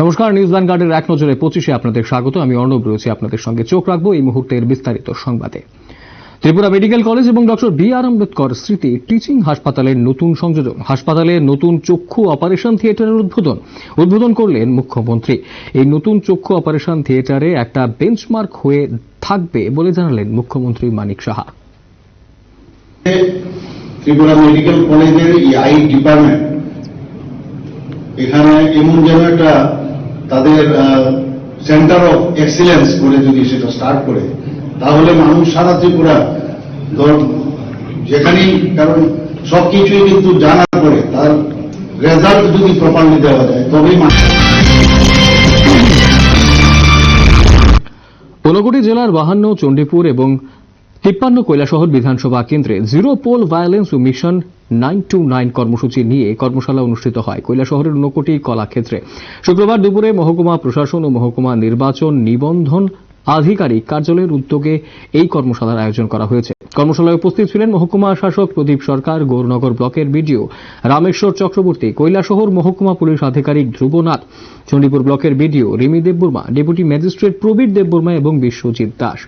নমস্কার, নিউজ ভ্যানগার্ডের এক নজরে পঁচিশে আপনাদের স্বাগত। আমি অর্ণব রয়েছি আপনাদের সঙ্গে। চোখ রাখব এই মুহূর্তের বিস্তারিত সংবাদে। ত্রিপুরা মেডিকেল কলেজ এবং doctor B R Ambedkar Smriti teaching হাসপাতালের নতুন সংযোজন, হাসপাতালে নতুন চক্ষু অপারেশন থিয়েটারের উদ্বোধন। উদ্বোধন করলেন মুখ্যমন্ত্রী। এই নতুন চক্ষু অপারেশন থিয়েটারে একটা বেঞ্চমার্ক হয়ে থাকবে বলে জানালেন মুখ্যমন্ত্রী মানিক সাহা। ত্রিপুরা মেডিকেল কলেজের আই ডিপার্টমেন্ট এখানে এমন যেন একটা তাদের সেন্টার অফ এক্সিলেন্স করে যদি সেটা স্টার্ট করে, তাহলে মানুষ সারা ত্রিপুরা যেখানেই, কারণ সবকিছুই কিন্তু জানার পরে তার রেজাল্ট যদি প্রপারলি দেওয়া যায়, তবেই মানুষ ঊনকোটি জেলার বাহান্ন, চণ্ডীপুর এবং তিপ্পান্ন কৈলাসহর বিধানসভা কেন্দ্রে জিরো পোল ভায়োলেন্স ও মিশন নাইন টু নাইন কর্মসূচি নিয়ে কর্মশালা অনুষ্ঠিত হয়। কৈলাসহরের ঊনকোটি কলাক্ষেত্রে। শুক্রবার দুপুরে মহকুমা প্রশাসন ও মহকুমা নির্বাচন নিবন্ধন আধিকারিক কার্যালয়ের উদ্যোগে এই কর্মশালার আয়োজন করা হয়েছে। কর্মশালায় উপস্থিত ছিলেন মহকুমা শাসক প্রদীপ সরকার, গৌরনগর ব্লকের বিডিও রামেশ্বর চক্রবর্তী, কৈলাসহর মহকুমা পুলিশ আধিকারিক ধ্রুবনাথ, চণ্ডীপুর ব্লকের BDO Rimi Debbarma, deputy magistrate Prabir Debbarma এবং বিশ্বজিৎ দাস।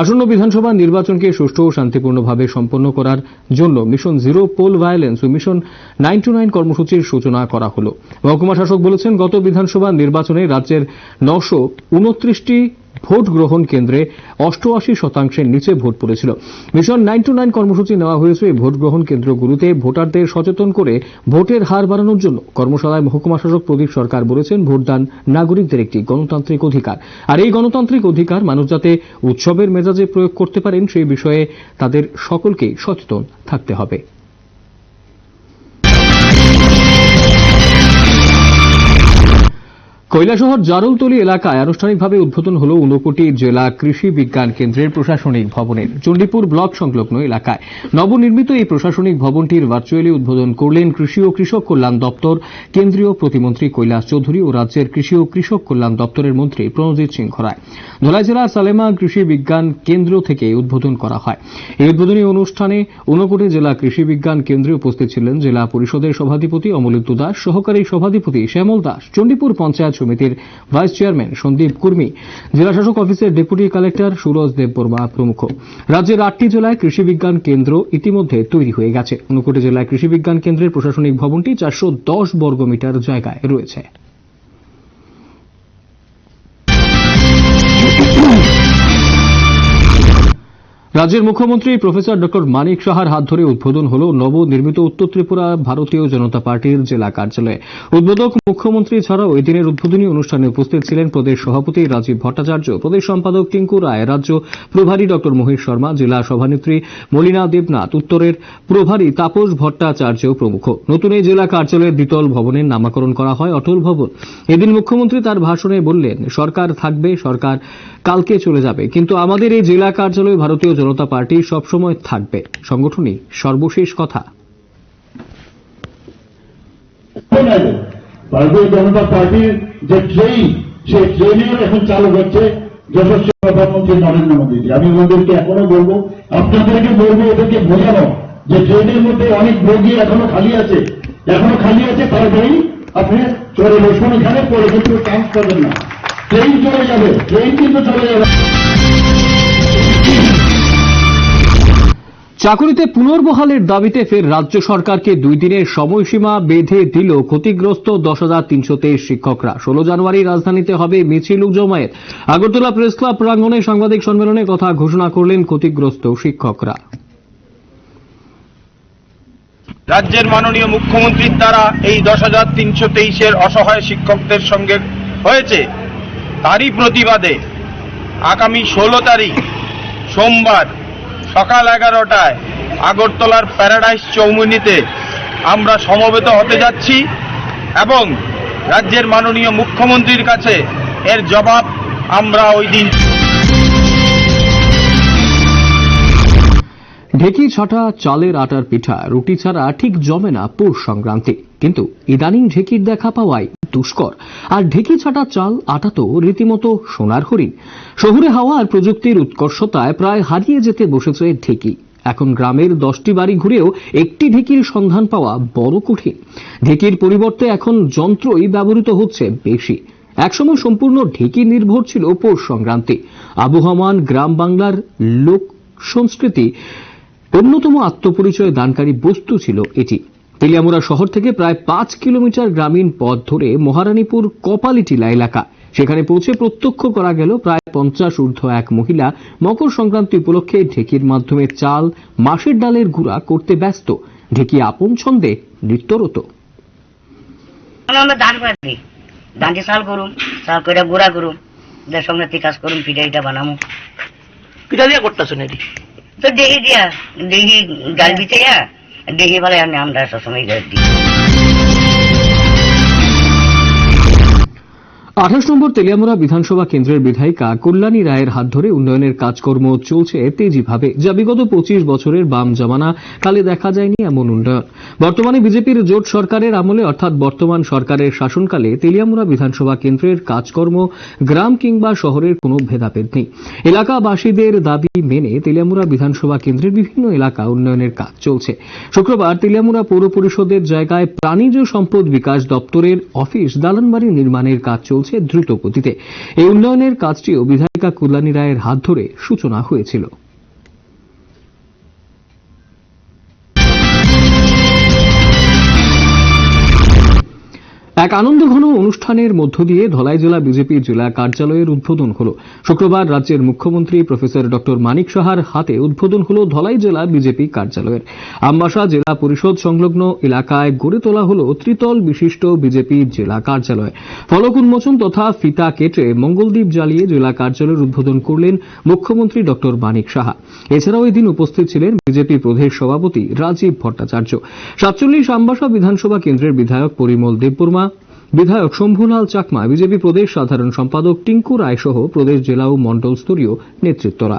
আসন্ন বিধানসভা নির্বাচনকে সুষ্ঠু ও শান্তিপূর্ণভাবে সম্পন্ন করার জন্য মিশন জিরো পোল ভায়োলেন্স ও মিশন নাইন টু নাইন কর্মসূচির সূচনা করা হল। মহকুমা শাসক বলেছেন, গত বিধানসভা নির্বাচনে রাজ্যের নশো উনত্রিশটি ভোট গ্রহণ কেন্দ্রে অষ্টআশি শতাংশের নিচে ভোট পড়েছিল। মিশন নাইন টু নাইন কর্মসূচি নেওয়া হয়েছে এই ভোট গ্রহণ কেন্দ্রগুলোতে ভোটারদের সচেতন করে ভোটের হার বাড়ানোর জন্য। কর্মশালায় মহকুমা শাসক প্রদীপ সরকার বলেছেন, ভোটদান নাগরিকদের একটি গণতান্ত্রিক অধিকার। আর এই গণতান্ত্রিক অধিকার মানুষ যাতে উৎসবের মেজাজে প্রয়োগ করতে পারেন, সেই বিষয়ে তাদের সকলকেই সচেতন থাকতে হবে। কৈলাসহর জারুলতলি এলাকায় আনুষ্ঠানিকভাবে উদ্বোধন হল ঊনকোটি জেলা কৃষি বিজ্ঞান কেন্দ্রের প্রশাসনিক ভবনের। চণ্ডীপুর ব্লক সংলগ্ন এলাকায় নবনির্মিত এই প্রশাসনিক ভবনটির ভার্চুয়ালি উদ্বোধন করলেন কৃষি ও কৃষক কল্যাণ দপ্তর, কেন্দ্রীয় প্রতিমন্ত্রী কৈলাস চৌধুরী ও রাজ্যের কৃষি ও কৃষক কল্যাণ দপ্তরের মন্ত্রী প্রণজিৎ সিং খরায় ধলাই জেলার সালেমা কৃষি বিজ্ঞান কেন্দ্র থেকে উদ্বোধন করা হয়। এই উদ্বোধনী অনুষ্ঠানে ঊনকোটি জেলা কৃষি বিজ্ঞান কেন্দ্রে উপস্থিত ছিলেন জেলা পরিষদের সভাধিপতি অমলিত দাস, সহকারী সভাধিপতি শ্যামল দাস, চণ্ডীপুর পঞ্চায়েত সমিতির ভাইস চেয়ারম্যান সন্দীপ কুর্মী। জেলাশাসক অফিসের ডেপুটি কালেক্টর সুরজ দেববর্মা প্রমুখ। রাজ্যের আটটি জেলায় কৃষি বিজ্ঞান কেন্দ্র ইতিমধ্যে তৈরি হয়ে গেছে। ঊনকোটি জেলায় কৃষি বিজ্ঞান কেন্দ্রের প্রশাসনিক ভবনটি চারশো দশ বর্গমিটার জায়গায় রয়েছে। রাজ্যের মুখ্যমন্ত্রী প্রফেসর ড মানিক সাহার হাত ধরে উদ্বোধন হল নবনির্মিত উত্তর ত্রিপুরা ভারতীয় জনতা পার্টির জেলা কার্যালয়ে। উদ্বোধক মুখ্যমন্ত্রী ছাড়াও এই দিনের উদ্বোধনী অনুষ্ঠানে উপস্থিত ছিলেন প্রদেশ সভাপতি রাজীব ভট্টাচার্য, প্রদেশ সম্পাদক টিঙ্কু রায়, রাজ্য প্রভারী ড মহেশ শর্মা, জেলা সভানেত্রী মলিনা দেবনাথ, উত্তরের প্রভারী তাপস ভট্টাচার্য প্রমুখ। নতুন এই জেলা কার্যালয়ের দ্বিতল ভবনের নামাকরণ করা হয় অটল ভবন। এদিন মুখ্যমন্ত্রী তার ভাষণে বললেন, সরকার থাকবে, সরকার কালকে চলে যাবে। কিন্তু আমাদের এই জেলা কার্যালয় ভারতীয় জনতা পার্টি সবসময় থাকবে। সংগঠনই সর্বশেষ কথা। ভারতীয় জনতা পার্টির যে ট্রেন সেই ট্রেনের এখন চালু হচ্ছে যশস্বী প্রধানমন্ত্রী নরেন্দ্র মোদীজি। আমি ওদেরকে এখনও বলব, আপনাদেরকে বলব, ওদেরকে বোঝানো যে ট্রেনের মধ্যে অনেক বগি এখনও খালি আছে। এখনও খালি আছে তাড়াতাড়ি আপনি চলে বসুন এখানে, পরে কিন্তু চান্স পাবেন না। ট্রেন চলে যাবে ট্রেন কিন্তু চলে যাবে। চাকুরিতে পুনর্বহালের দাবিতে ফের রাজ্য সরকারকে দুই দিনের সময়সীমা বেঁধে দিল ক্ষতিগ্রস্ত দশ হাজার তিনশো তেইশ শিক্ষকরা। ষোলো জানুয়ারি রাজধানীতে হবে মিছিল জমায়েত আগরতলা প্রেস ক্লাব প্রাঙ্গণে সাংবাদিক সম্মেলনে কথা ঘোষণা করলেন ক্ষতিগ্রস্ত শিক্ষকরা। রাজ্যের মাননীয় মুখ্যমন্ত্রীর দ্বারা এই দশ হাজার তিনশো তেইশের অসহায় শিক্ষকদের সঙ্গে হয়েছে তারই প্রতিবাদে আগামী ষোলো তারিখ সোমবার সকাল এগারোটায় আগরতলার প্যারাডাইস চৌমুনিতে আমরা সমবেত হতে যাচ্ছি এবং রাজ্যের মাননীয় মুখ্যমন্ত্রীর কাছে এর জবাব আমরা ওই দিন ঢেকি ছাটা, চালের আটার পিঠা, রুটি ছাড়া ঠিক জমে না পৌষ সংক্রান্তি। কিন্তু ইদানিং ঢেকির দেখা পাওয়াই দুষ্কর। আর ঢেকি ছাটা চাল, আটা তো রীতিমতো সোনার হরিণ। শহুরে হাওয়া আর প্রযুক্তির উৎকর্ষতায় প্রায় হারিয়ে যেতে বসেছে ঢেকি। এখন গ্রামের দশটি বাড়ি ঘুরেও একটি ঢেকির সন্ধান পাওয়া বড় কঠিন। ঢেকির পরিবর্তে এখন যন্ত্রই ব্যবহৃত হচ্ছে বেশি। একসময় সম্পূর্ণ ঢেকি নির্ভর ছিল পৌষ সংক্রান্তি। আবহমান গ্রাম বাংলার লোক সংস্কৃতি অন্যতম আত্মপরিচয় দানকারী বস্তু ছিল এটি। তেলিয়ামুড়া শহর থেকে প্রায় পাঁচ কিলোমিটার গ্রামীণ পথ ধরে মহারানীপুর কপালিটিলা এলাকা। সেখানে পৌঁছে প্রত্যক্ষ করা গেল প্রায় পঞ্চাশ ঊর্ধ্ব এক মহিলা মকর সংক্রান্তি উপলক্ষে ঢেকির মাধ্যমে চাল মাসের ডালের গুঁড়া করতে ব্যস্ত। ঢেকি আপন ছন্দে নৃত্যরত। ধান করে দিই। চাল করুম চাল করে গুড়া করুম ওদের কাজ করুম পিঠা ইটা বানামু। পিঠা দিয়ে করতেছো নাকি তো দেখি দিয়া দেখি ডাল বিছাইয়া দেখি বলে আমি আমরা সবসময় দিই আঠাশ নম্বর তেলিয়ামুড়া বিধানসভা কেন্দ্রের বিধায়িকা কল্যাণী রায়ের হাত ধরে উন্নয়নের কাজকর্ম চলছে তেজিভাবে। যা বিগত পঁচিশ বছরের বাম জামানা। কালে দেখা যায়নি এমন উন্নয়ন। বর্তমানে বিজেপির জোট সরকারের আমলে অর্থাৎ বর্তমান সরকারের শাসনকালে তেলিয়ামুড়া বিধানসভা কেন্দ্রের কাজকর্ম গ্রাম কিংবা শহরের কোনো ভেদাভেদ নেই। এলাকাবাসীদের দাবি মেনে তেলিয়ামুড়া বিধানসভা কেন্দ্রের বিভিন্ন এলাকা উন্নয়নের কাজ চলছে। শুক্রবার তেলিয়ামুড়া পৌর পরিষদের জায়গায় প্রাণীজ সম্পদ বিকাশ দপ্তরের অফিস দালানবাড়ি নির্মাণের কাজ চলছে। দ্রুত গতিতে। এই উন্নয়নের কাজটিও বিধায়িকা কল্যাণী রায়ের হাত ধরে সূচনা হয়েছিল। এক আনন্দঘন অনুষ্ঠানের মধ্য দিয়ে ধলাই জেলা বিজেপি জেলা কার্যালয়ের উদ্বোধন হল। শুক্রবার রাজ্যের মুখ্যমন্ত্রী প্রফেসর ড. মানিক সাহার হাতে উদ্বোধন হল ধলাই জেলা বিজেপি কার্যালয়ের। আমবাসা জেলা পরিষদ সংলগ্ন এলাকায় গড়ে তোলা হল ত্রিতল বিশিষ্ট বিজেপি জেলা কার্যালয়। ফলক উন্মোচন তথা ফিতা কেটে মঙ্গলদ্বীপ জ্বালিয়ে জেলা কার্যালয়ের উদ্বোধন করলেন মুখ্যমন্ত্রী ড. মানিক সাহা। এছাড়াও এদিন উপস্থিত ছিলেন বিজেপি প্রদেশ সভাপতি রাজীব ভট্টাচার্য। সাতচল্লিশ আমবাসা বিধানসভা কেন্দ্রের বিধায়ক পরিমল দেববর্মা বিধায়ক শম্ভুলাল চাকমা, বিজেপি প্রদেশ সাধারণ সম্পাদক টিঙ্কু রায় সহ প্রদেশ জেলা ও মণ্ডল স্তরীয় নেতৃত্বরা।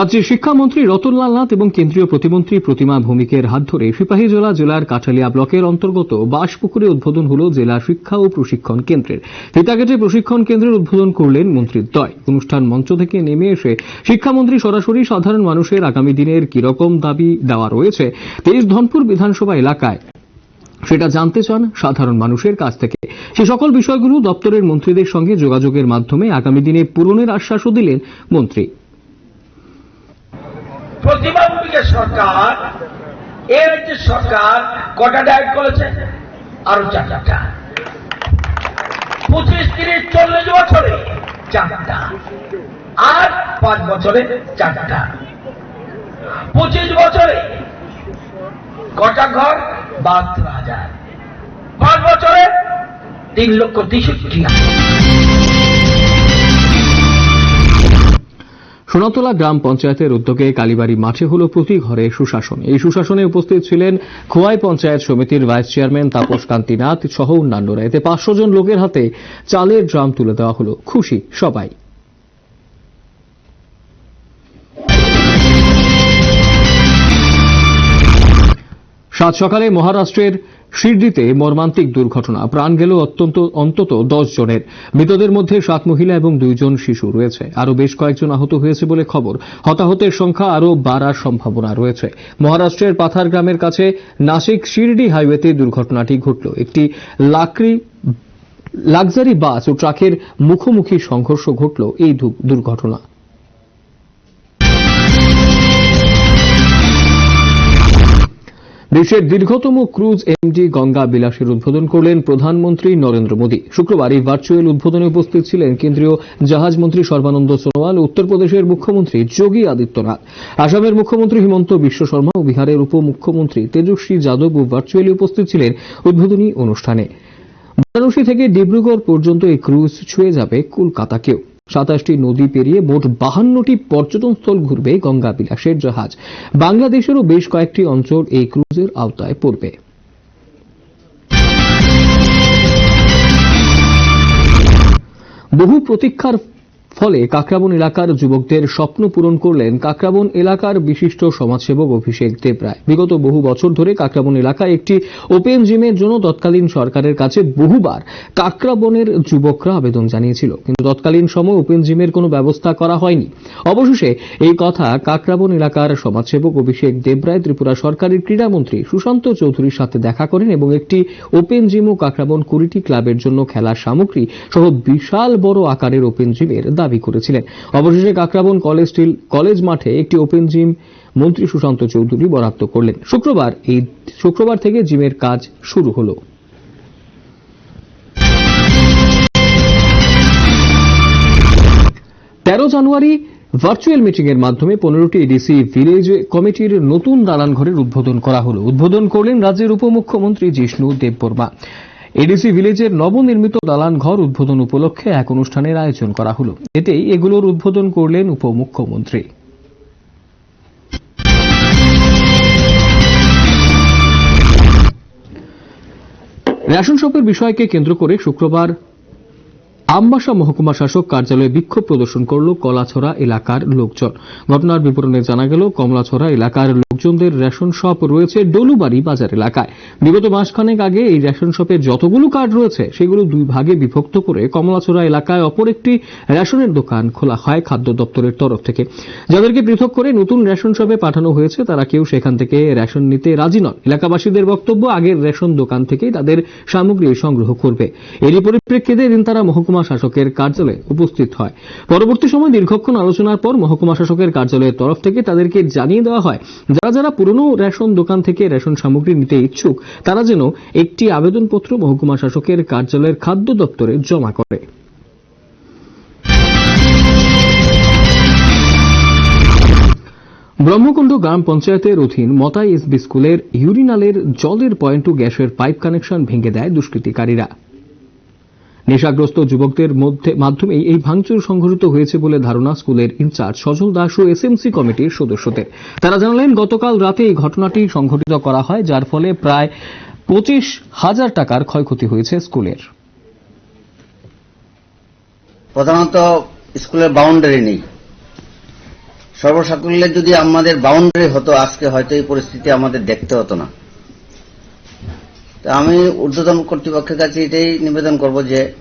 রাজ্যের শিক্ষামন্ত্রী রতনলাল নাথ এবং কেন্দ্রীয় প্রতিমন্ত্রী প্রতিমা ভৌমিকের হাত ধরে সিপাহীজলা জেলার কাঠালিয়া ব্লকের অন্তর্গত বাসপুকুরে উদ্বোধন হল জেলা শিক্ষা ও প্রশিক্ষণ কেন্দ্রের। ফিতাকেটে প্রশিক্ষণ কেন্দ্রের উদ্বোধন করলেন মন্ত্রীর দয়। অনুষ্ঠান মঞ্চ থেকে নেমে এসে শিক্ষামন্ত্রী সরাসরি সাধারণ মানুষের আগামী দিনের কীরকম দাবি দেওয়া রয়েছে, তেইশ ধনপুর বিধানসভা এলাকায়। সেটা জানতে চান সাধারণ মানুষের কাছ থেকে। সে সকল বিষয়গুলো দপ্তরের মন্ত্রীদের সঙ্গে যোগাযোগের মাধ্যমে আগামী দিনে পূরণের আশ্বাসও দিলেন মন্ত্রী। প্রতিবাদীকে সরকার, এর যে সরকার, কটা ডায়েট করেছে? আরও চারটা। পঁচিশ, তিরিশ, চল্লিশ বছরে চারটা। আর পাঁচ বছরে চারটা। পঁচিশ বছরে কটা ঘর? বাহাত্তর হাজার। পাঁচ বছরে তিন লক্ষ তেষট্টি হাজার। সোনাতলা গ্রাম পঞ্চায়েতের উদ্যোগে কালীবাড়ি মাঠে হল প্রতি ঘরে সুশাসন। এই সুশাসনে উপস্থিত ছিলেন খোয়াই পঞ্চায়েত সমিতির ভাইস চেয়ারম্যান তাপস কান্তি নাথ সহ অন্যান্যরা। এতে পাঁচশো জন লোকের হাতে চালের ড্রাম তুলে দেওয়া হল। খুশি সবাই। সাত সকালে মহারাষ্ট্রের শিরডিতে মর্মান্তিক দুর্ঘটনা। প্রাণ গেল অত্যন্ত, অন্তত দশ জনের। মৃতদের মধ্যে সাত মহিলা এবং দুইজন শিশু রয়েছে। আরও বেশ কয়েকজন আহত হয়েছে বলে খবর। হতাহতের সংখ্যা আরও বাড়ার সম্ভাবনা রয়েছে। মহারাষ্ট্রের পাথার গ্রামের কাছে নাসিক শিরডি হাইওয়েতে দুর্ঘটনাটি ঘটল। একটি লাকড়ি, লাক্সারি বাস ও ট্রাকের মুখোমুখি সংঘর্ষ ঘটল এই দুর্ঘটনা। দেশের দীর্ঘতম ক্রুজ এমডি গঙ্গা বিলাসের উদ্বোধন করলেন প্রধানমন্ত্রী নরেন্দ্র মোদী। শুক্রবার এই ভার্চুয়াল উদ্বোধনে উপস্থিত ছিলেন কেন্দ্রীয় জাহাজ মন্ত্রী সর্বানন্দ সোনোয়াল, উত্তরপ্রদেশের মুখ্যমন্ত্রী যোগী আদিত্যনাথ, আসামের মুখ্যমন্ত্রী হিমন্ত বিশ্ব শর্মা ও বিহারের উপমুখ্যমন্ত্রী তেজস্বী যাদব ও ভার্চুয়ালি উপস্থিত ছিলেন উদ্বোধনী অনুষ্ঠানে। বারাণসী থেকে ডিব্রুগড় পর্যন্ত এই ক্রুজ ছুঁয়ে যাবে কলকাতাকেও। সাতাশটি নদী পেরিয়ে মোট বাহান্নটি পর্যটন স্থল ঘুরবে গঙ্গা বিলাসের জাহাজ। বাংলাদেশেরও বেশ কয়েকটি অঞ্চল এই ক্রুজের আওতায় পড়বে। বহু প্রতীক্ষার ফলে কাকরাবন এলাকার যুবকদের স্বপ্ন পূরণ করলেন কাকরাবন এলাকার বিশিষ্ট সমাজসেবক অভিষেক দেবরায়। বিগত বহু বছর ধরে কাকরাবন এলাকায় একটি ওপেন জিমের জন্য তৎকালীন সরকারের কাছে বহুবার কাকরাবনের যুবকরা আবেদন জানিয়েছিল। কিন্তু তৎকালীন সময় ওপেন জিমের কোনো ব্যবস্থা করা হয়নি। অবশেষে এই কথা কাকরাবন এলাকার সমাজসেবক অভিষেক দেবরায় ত্রিপুরা সরকারের ক্রীড়ামন্ত্রী সুশান্ত চৌধুরীর সাথে দেখা করেন এবং একটি ওপেন জিম ও কাকরাবন কুড়িটি ক্লাবের জন্য খেলার সামগ্রী সহ বিশাল বড় আকারের ওপেন জিমের দাবি করেছিলেন। অবশেষে কাকরাবন কলেজ স্টিল কলেজ মাঠে একটি ওপেন জিম মন্ত্রী সুশান্ত চৌধুরী বরাদ্দ করলেন। শুক্রবার এই শুক্রবার থেকে জিমের কাজ শুরু হলো। তেরো জানুয়ারি ভার্চুয়াল মিটিং এর মাধ্যমে পনেরোটি এডিসি ভিলেজ কমিটির নতুন দালান ঘরের উদ্বোধন করা হলো। উদ্বোধন করলেন রাজ্যের উপমুখ্যমন্ত্রী জিষ্ণু দেববর্মা। এডিসি ভিলেজের নবনির্মিত দালান ঘর উদ্বোধন উপলক্ষে এক অনুষ্ঠানের আয়োজন করা হলো। এতেই এগুলোর উদ্বোধন করলেন উপমুখ্যমন্ত্রী। রেশন শপের বিষয়কে কেন্দ্র করে শুক্রবার আমবাসা মহকুমা শাসক কার্যালয়ে বিক্ষোভ প্রদর্শন করল কলাছড়া এলাকার লোকজন। ঘটনার বিবরণে জানা গেল, কমলাছড়া এলাকার লোকজনদের রেশন শপ রয়েছে ডলুবাড়ি বাজার এলাকায়। বিগত মাসখানেক আগে এই রেশন শপের যতগুলো কার্ড রয়েছে, সেগুলো দুই ভাগে বিভক্ত করে কমলাছড়া এলাকায় অপর একটি রেশনের দোকান খোলা হয় খাদ্য দপ্তরের তরফ থেকে। যাদেরকে পৃথক করে নতুন রেশন শপে পাঠানো হয়েছে, তারা কেউ সেখান থেকে রেশন নিতে রাজি নন। এলাকাবাসীদের বক্তব্য, আগের রেশন দোকান থেকেই তাদের সামগ্রী সংগ্রহ করবে। এরই পরিপ্রেক্ষিতে এদিন তারা মহকুমা শাসকের কার্যালয়ে উপস্থিত হয়। পরবর্তী সময় দীর্ঘক্ষণ আলোচনার পর মহকুমা শাসকের কার্যালয়ের তরফ থেকে তাদেরকে জানিয়ে দেওয়া হয়, যারা যারা পুরনো রেশন দোকান থেকে রেশন সামগ্রী নিতে ইচ্ছুক, তারা যেন একটি আবেদনপত্র মহকুমা শাসকের কার্যালয়ের খাদ্য দপ্তরে জমা করে। ব্রহ্মকুণ্ড গ্রাম পঞ্চায়েতের অধীন মতাই এসবি স্কুলের ইউরিনালের জলের পয়েন্ট টু গ্যাসের পাইপ কানেকশন ভেঙে দেয় দুষ্কৃতিকারীরা। নেশাগ্রস্ত যুবকদের মধ্যে মাধ্যমেই এই ভাঙচুর সংঘটিত হয়েছে বলে ধারণা স্কুলের ইনচার্জ সজল দাস ও এসএমসি কমিটির সদস্যদের। তারা জানালেন, গতকাল রাতে এই ঘটনাটি সংঘটিত করা হয়, যার ফলে প্রায় পঁচিশ হাজার টাকার ক্ষয়ক্ষতি হয়েছে স্কুলের। প্রধানত স্কুলের বাউন্ডারি নেই। সর্বসাকুল্যে যদি আমাদের বাউন্ডারি হতো, আজকে হয়তো এই পরিস্থিতি আমাদের দেখতে হতো না। আমি ঊর্ধ্বতন কর্তৃপক্ষের কাছে এটাই নিবেদন করব যে,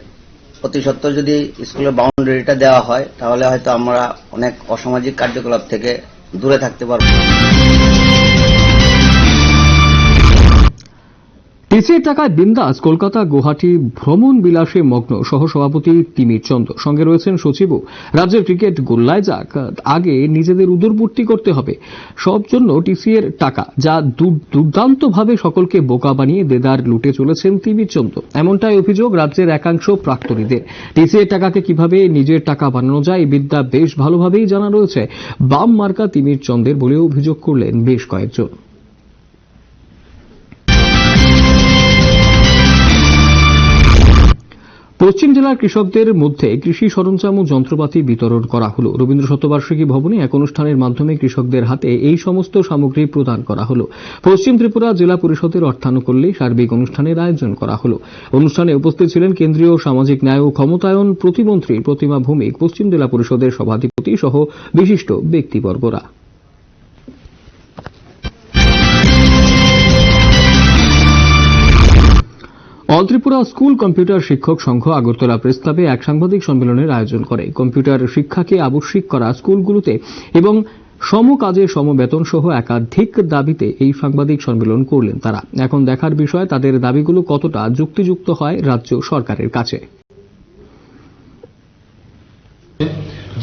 অতি সত্ত্বর যদি স্কুলের বাউন্ডারিটা দেওয়া হয়, তাহলে হয়তো আমরা অনেক অসামাজিক কার্যকলাপ থেকে দূরে থাকতে পারব। টিসির টাকায় বিন্দাস কলকাতা, গুয়াহাটি ভ্রমণ বিলাসে মগ্ন সহসভাপতি তিমির চন্দ্র। সঙ্গে রয়েছেন সচিবও। রাজ্যের ক্রিকেট গোল্লায় যাক, আগে নিজেদের উদরপূর্তি করতে হবে। সব জন্য টিসিএর টাকা, যা দুর্দান্তভাবে সকলকে বোকা বানিয়ে দেদার লুটে চলেছেন তিমির চন্দ্র। এমনটাই অভিযোগ রাজ্যের একাংশ প্রাক্তনীদের। টিসিএর টাকাকে কীভাবে নিজের টাকা বানানো যায়, এই বিদ্যা বেশ ভালোভাবেই জানা রয়েছে। বাম মার্কা তিমির চন্দ্রের বলেও অভিযোগ করলেন বেশ কয়েকজন। পশ্চিম জেলার কৃষকদের মধ্যে কৃষি সরঞ্জাম ও যন্ত্রপাতি বিতরণ করা হলো। রবীন্দ্র শতবার্ষিকী ভবনে এক অনুষ্ঠানের মাধ্যমে কৃষকদের হাতে এই সমস্ত সামগ্রী প্রদান করা হলো। পশ্চিম ত্রিপুরা জেলা পরিষদের অর্থানুকূল্যে সার্বিক অনুষ্ঠানের আয়োজন করা হলো। অনুষ্ঠানে উপস্থিত ছিলেন কেন্দ্রীয় সামাজিক ন্যায় ও ক্ষমতায়ন প্রতিমন্ত্রী প্রতিমা ভৌমিক, পশ্চিম জেলা পরিষদের সভাধিপতি সহ বিশিষ্ট ব্যক্তিবর্গরা। অল ত্রিপুরা স্কুল কম্পিউটার শিক্ষক সংঘ আগরতলা প্রেস ক্লাবে এক সাংবাদিক সম্মেলনের আয়োজন করে। কম্পিউটার শিক্ষাকে আবশ্যিক করা স্কুলগুলোতে এবং সম কাজে সম বেতন সহ একাধিক দাবিতে এই সাংবাদিক সম্মেলন করলেন তারা। এখন দেখার বিষয়, তাদের দাবিগুলো কতটা যুক্তিযুক্ত হয় রাজ্য সরকারের কাছে।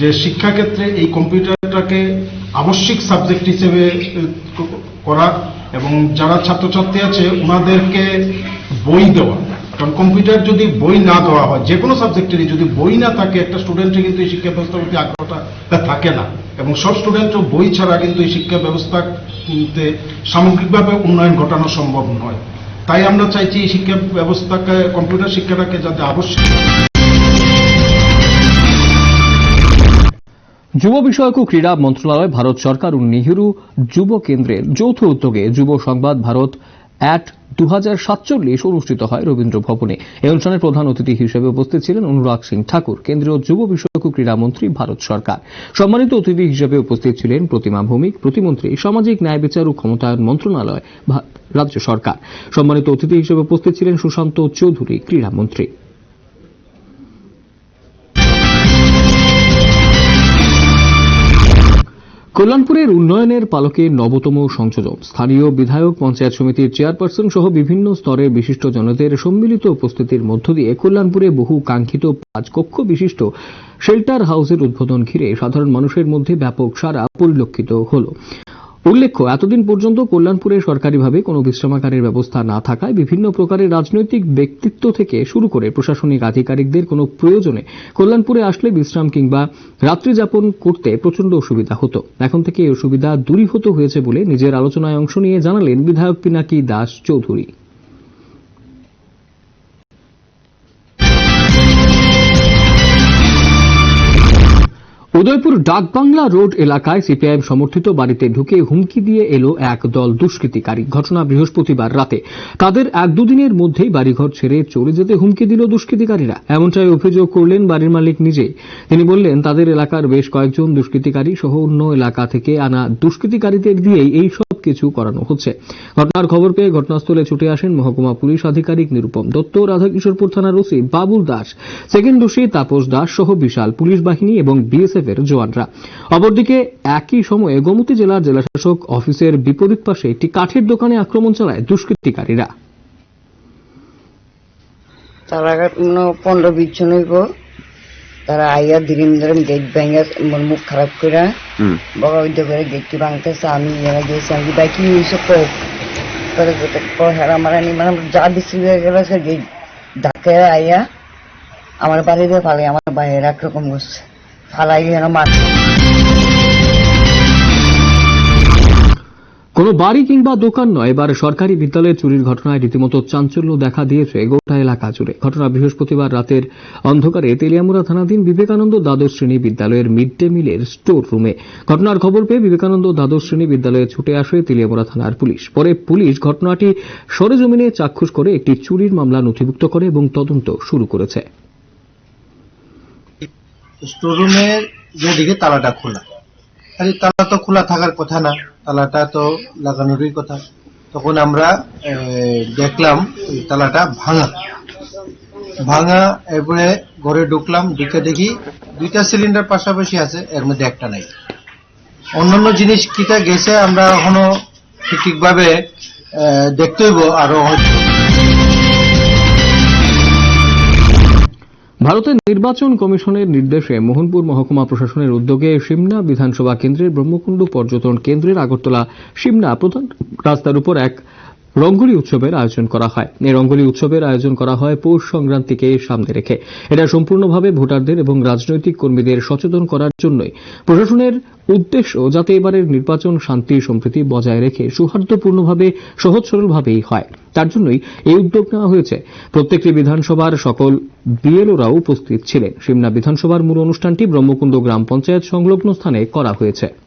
যে শিক্ষাক্ষেত্রে এই কম্পিউটারটাকে আবশ্যিক সাবজেক্ট হিসেবে করা এবং যারা ছাত্রছাত্রী আছে, ওনাদেরকে বই দেওয়া। কারণ কম্পিউটার যদি বই না দেওয়া হয় যে কোনো সাবজেক্টেরই যদি বই না থাকে, একটা স্টুডেন্টের কিন্তু এই শিক্ষা ব্যবস্থার প্রতি আগ্রহটা থাকে না। এবং সব স্টুডেন্টও বই ছাড়া কিন্তু এই শিক্ষা ব্যবস্থাতে সামগ্রিকভাবে উন্নয়ন ঘটানো সম্ভব নয়। তাই আমরা চাইছি এই শিক্ষা ব্যবস্থাকে কম্পিউটার শিক্ষাটাকে যাতে আবশ্যিক। যুব বিষয়ক ক্রীড়া মন্ত্রণালয়, ভারত সরকার ও নেহেরু যুব কেন্দ্রের যৌথ উদ্যোগে যুব সংবাদ ভারত অ্যাট দু হাজার সাতচল্লিশ অনুষ্ঠিত হয় রবীন্দ্র ভবনে। এই অনুষ্ঠানে প্রধান অতিথি হিসেবে উপস্থিত ছিলেন অনুরাগ সিং ঠাকুর, কেন্দ্রীয় যুব বিষয়ক ক্রীড়ামন্ত্রী ভারত সরকার। সম্মানিত অতিথি হিসেবে উপস্থিত ছিলেন প্রতিমা ভৌমিক, প্রতিমন্ত্রী সামাজিক ন্যায় বিচার ও ক্ষমতায়ন মন্ত্রণালয় রাজ্য সরকার। সম্মানিত অতিথি হিসেবে উপস্থিত ছিলেন সুশান্ত চৌধুরী ক্রীড়ামন্ত্রী কল্যাণপুরের উন্নয়নের পালকে নবতম সংযোজন। স্থানীয় বিধায়ক, পঞ্চায়েত সমিতির চেয়ারপারসন সহ বিভিন্ন স্তরের বিশিষ্ট জনদের সম্মিলিত উপস্থিতির মধ্য দিয়ে কল্যাণপুরে বহু কাঙ্ক্ষিত পাঁচ কক্ষ বিশিষ্ট শেল্টার হাউসের উদ্বোধন ঘিরে সাধারণ মানুষের মধ্যে ব্যাপক সারা পরিলক্ষিত হল। উল্লেখ্য, এতদিন পর্যন্ত কল্যাণপুরে সরকারিভাবে কোনো বিশ্রামাগারের ব্যবস্থা না থাকায় বিভিন্ন প্রকারের রাজনৈতিক ব্যক্তিত্ব থেকে শুরু করে প্রশাসনিক আধিকারিকদের কোনো প্রয়োজনে কল্যাণপুরে আসলে বিশ্রাম কিংবা রাত্রিযাপন করতে প্রচণ্ড অসুবিধা হতো। এখন থেকে এই অসুবিধা দূরীভূত হয়েছে বলে নিজের আলোচনায় অংশ নিয়ে জানালেন বিধায়ক পিনাকি দাস চৌধুরী। উদয়পুর ডাকবাংলা রোড এলাকায় সিপিআইএম সমর্থিত বাড়িতে ঢুকে হুমকি দিয়ে এলো এক দল দুষ্কৃতিকারী। ঘটনা বৃহস্পতিবার রাতে। তাদের এক দুদিনের মধ্যেই বাড়িঘর ছেড়ে চলে যেতে হুমকি দিল দুষ্কৃতিকারীরা। এমনটাই অভিযোগ করলেন বাড়ির মালিক নিজে। তিনি বললেন, তাদের এলাকার বেশ কয়েকজন দুষ্কৃতিকারী সহ অন্য এলাকা থেকে আনা দুষ্কৃতিকারীদের দিয়েই এই সব কিছু করানো হচ্ছে। ঘটনার খবর পেয়ে ঘটনাস্থলে ছুটে আসেন মহকুমা পুলিশ আধিকারিক নিরুপম দত্ত, রাধাকিশোরপুর থানার OC Babul Das, second OC Tapas Das সহ বিশাল পুলিশ বাহিনী এবং বিএসএফ এর জওয়ানরা। অপরদিকে একই সময়ে গোমতী জেলার জেলাশাসক অফিসের বিপরীত পাশে একটি কাঠের দোকানে আক্রমণ চালায় দুষ্কৃতিকারীরা। তারা পনেরো বিশ জন হইব তারা আইয়া গেট ভেঙে মুখ খারাপ করে বড় উদ্যোগ করে গেটটি ভাঙতেছে। আমি এরা গেছি আমি ভাই কি হয়েছে কো করে হেরা মারানি মানে যা বিশ্রী হয়ে গেল সে গেট ধাকে আইয়া আমার বাড়িতে ফালে আমার বাইরে একরকম করছে। হেরা কোনো বাড়ি কিংবা দোকান নয়, এবার সরকারি বিদ্যালয়ে চুরির ঘটনায় রীতিমতো চাঞ্চল্য দেখা দিয়েছে গোটা এলাকা জুড়ে। ঘটনা বৃহস্পতিবার রাতের অন্ধকারে তেলিয়ামুড়া থানাধীন বিবেকানন্দ দ্বাদশ শ্রেণি বিদ্যালয়ের মিড ডে মিলের স্টোর রুমে ঘটনার খবর পেয়ে বিবেকানন্দ দ্বাদশ শ্রেণি বিদ্যালয়ে ছুটে আসে তেলিয়ামুড়া থানার পুলিশ। পরে পুলিশ ঘটনাটি সরেজমিনে চাক্ষুষ করে একটি চুরির মামলা নথিভুক্ত করে এবং তদন্ত শুরু করেছে। স্টোররুমের যেদিকে তালাটা খোলা। আরে তালা তো খোলা থাকার কথা না তালাটা তো লাগানোরই কথা। তখন আমরা দেখলাম তালাটা ভাঙা। ভাঙা এরপরে ঘরে ঢুকলাম ঢুকে দেখি দুইটা সিলিন্ডার পাশাপাশি আছে এর মধ্যে একটা নাই। অন্যান্য জিনিস কিটা গেছে আমরা এখনও ঠিকভাবে আহ, দেখতে হইব আরও হয়তো ভারতের নির্বাচন কমিশনের নির্দেশে মোহনপুর মহকুমা প্রশাসনের উদ্যোগে সিমনা বিধানসভা কেন্দ্রের ব্রহ্মকুণ্ড পর্যটন কেন্দ্রের আগরতলা সিমনা প্রধান রাস্তার উপর এক রঙ্গোলি উৎসবের আয়োজন করা হয়। এই রঙ্গোলি উৎসবের আয়োজন করা হয় পৌষ সংক্রান্তিকে সামনে রেখে। এটা সম্পূর্ণভাবে ভোটারদের এবং রাজনৈতিক কর্মীদের সচেতন করার জন্যই। প্রশাসনের উদ্দেশ্য যাতে এবারের নির্বাচন শান্তি সম্প্রীতি বজায় রেখে সৌহার্দ্যপূর্ণভাবে সহজ সরলভাবেই হয়। তার জন্যই এই উদ্যোগ নেওয়া হয়েছে। প্রত্যেকটি বিধানসভার সকল বিএলওরাও উপস্থিত ছিলেন। সিমনা বিধানসভার মূল অনুষ্ঠানটি ব্রহ্মকুণ্ড গ্রাম পঞ্চায়েত সংলগ্ন স্থানে করা হয়েছে।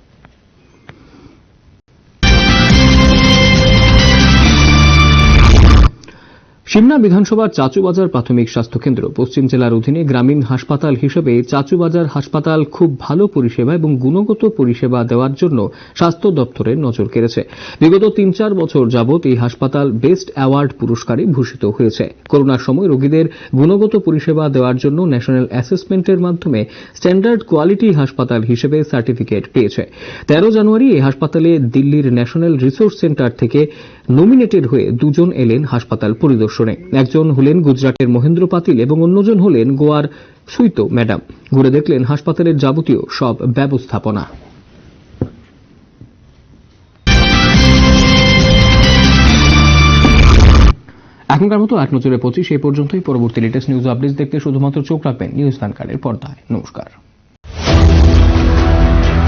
সিমনা বিধানসভার চাচুবাজার প্রাথমিক স্বাস্থ্যকেন্দ্র, পশ্চিম জেলার অধীনে গ্রামীণ হাসপাতাল হিসেবে চাচুবাজার হাসপাতাল খুব ভালো পরিষেবা এবং গুণগত পরিষেবা দেওয়ার জন্য স্বাস্থ্য দপ্তরের নজর কেড়েছে। বিগত তিন চার বছর যাবৎ এই হাসপাতাল বেস্ট অ্যাওয়ার্ড পুরস্কারে ভূষিত হয়েছে। করোনার সময় রোগীদের গুণগত পরিষেবা দেওয়ার জন্য ন্যাশনাল অ্যাসেসমেন্টের মাধ্যমে স্ট্যান্ডার্ড কোয়ালিটি হাসপাতাল হিসেবে সার্টিফিকেট পেয়েছে। তেরো জানুয়ারি এই হাসপাতালে দিল্লির ন্যাশনাল রিসোর্স সেন্টার থেকে নমিনেটেড হয়ে দুজন এলেন হাসপাতাল পরিদর্শনে একজন হলেন গুজরাটের মহেন্দ্র পাতিল এবং অন্যজন হলেন গোয়ার সুইতো ম্যাডাম। ঘুরে দেখলেন হাসপাতালের যাবতীয় সব ব্যবস্থাপনা। এখনকার মতো এক নজরে পঁচিশ এই পর্যন্তই। পরবর্তী লেটেস্ট নিউজ আপডেট দেখতে শুধুমাত্র চোখ রাখবেন নিউজ ভ্যানকারের পর্দায়। নমস্কার।